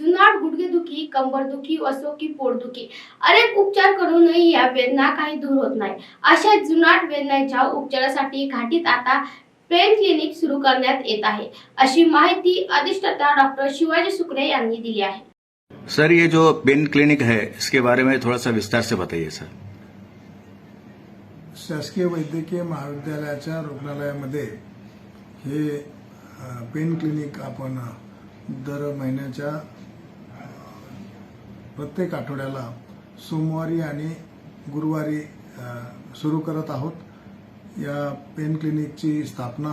जुनाट गुडघेदुखी कंबरदुखी असो की पोटदुखी अनेक उपचार करूनही या वेदना काही दूर होत नाही. अशा जुनाट वेदनांच्या उपचारासाठी घाटीत आता पेन क्लिनिक सुरू करण्यात येत आहे. अशी माहिती अधिष्ठाता डॉक्टर शिवाजी सुकरे यांनी दिली आहे. सर ये जो पेन क्लिनिक है इसके बारे में थोड़ा सा विस्तार से बताइए सर। शासकीय वैद्यकीय महाविद्यालयाच्या रुग्णालयामध्ये हे पेन क्लिनिक आपण दर महिन्याच्या प्रत्येक आठवड्याला सोमवारी आणि गुरुवारी सुरू करत आहोत. या पेन क्लिनिकची स्थापना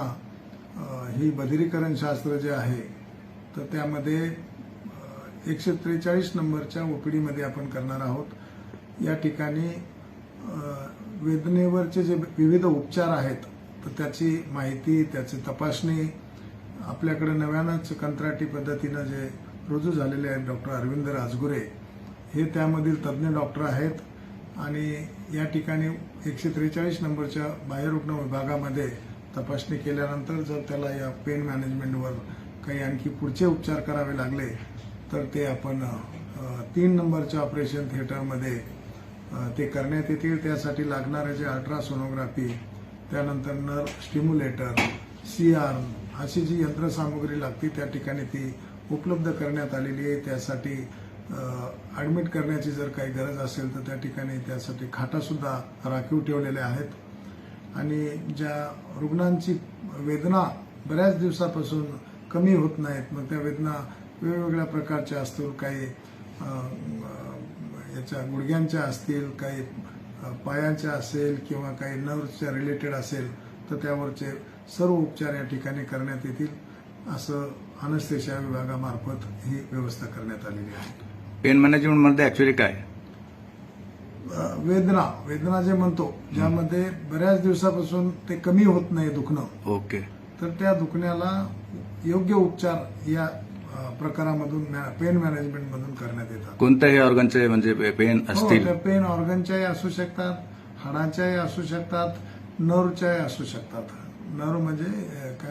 ही बधिरीकरण शास्त्र जे आहे तर त्यामध्ये एकशे त्रेचाळीस नंबरच्या ओपीडीमध्ये आपण करणार आहोत. या ठिकाणी वेदनेवरचे जे विविध उपचार आहेत तर त्याची माहिती त्याची तपासणी आपल्याकडे नव्यानंच कंत्राटी पद्धतीनं जे रुजू झालेले आहेत डॉक्टर अरविंद राजगुरे हे त्यामधील तज्ज्ञ डॉक्टर आहेत. आणि या ठिकाणी एकशे त्रेचाळीस नंबरच्या बाह्यरुग्ण विभागामध्ये तपासणी केल्यानंतर जर त्याला या पेन मॅनेजमेंटवर काही आणखी पुढचे उपचार करावे लागले तर ते आपण तीन नंबरच्या ऑपरेशन थिएटरमध्ये ते करण्यात येतील. त्यासाठी लागणारे जे अल्ट्रासोनोग्राफी त्यानंतर नर स्टिम्युलेटर सी आर अशी जी यंत्रसामुग्री लागते त्या ठिकाणी ती उपलब्ध करण्यात आलेली आहे. त्यासाठी ॲडमिट करण्याची जर काही गरज असेल तर त्या ठिकाणी त्यासाठी खाटासुद्धा राखीव ठेवलेल्या आहेत. आणि ज्या रुग्णांची वेदना बऱ्याच दिवसापासून कमी होत नाहीत मग त्या वेदना वेगवेगळ्या प्रकारच्या असतील काही याच्या गुडघ्यांच्या असतील काही पायांच्या असेल किंवा काही नर्वच्या रिलेटेड असेल तर त्यावरचे सर्व उपचार या ठिकाणी करण्यात येतील असं अनस्थेशिया विभागामार्फत ही व्यवस्था करण्यात आलेली आहे. पेन मॅनेजमेंटमध्ये ऍक्च्युली काय? वेदना. वेदना जे म्हणतो ज्यामध्ये बऱ्याच दिवसापासून ते कमी होत नाही दुखणं. ओके तर त्या दुखण्याला योग्य उपचार या प्रकारामधून पेन मॅनेजमेंटमधून करण्यात येतात. कोणत्याही ऑर्गनचे म्हणजे पेन हो असतील. पेन ऑर्गनच्याही असू शकतात हाडाच्याही असू शकतात नर्वच्याही असू शकतात. नर्व म्हणजे काय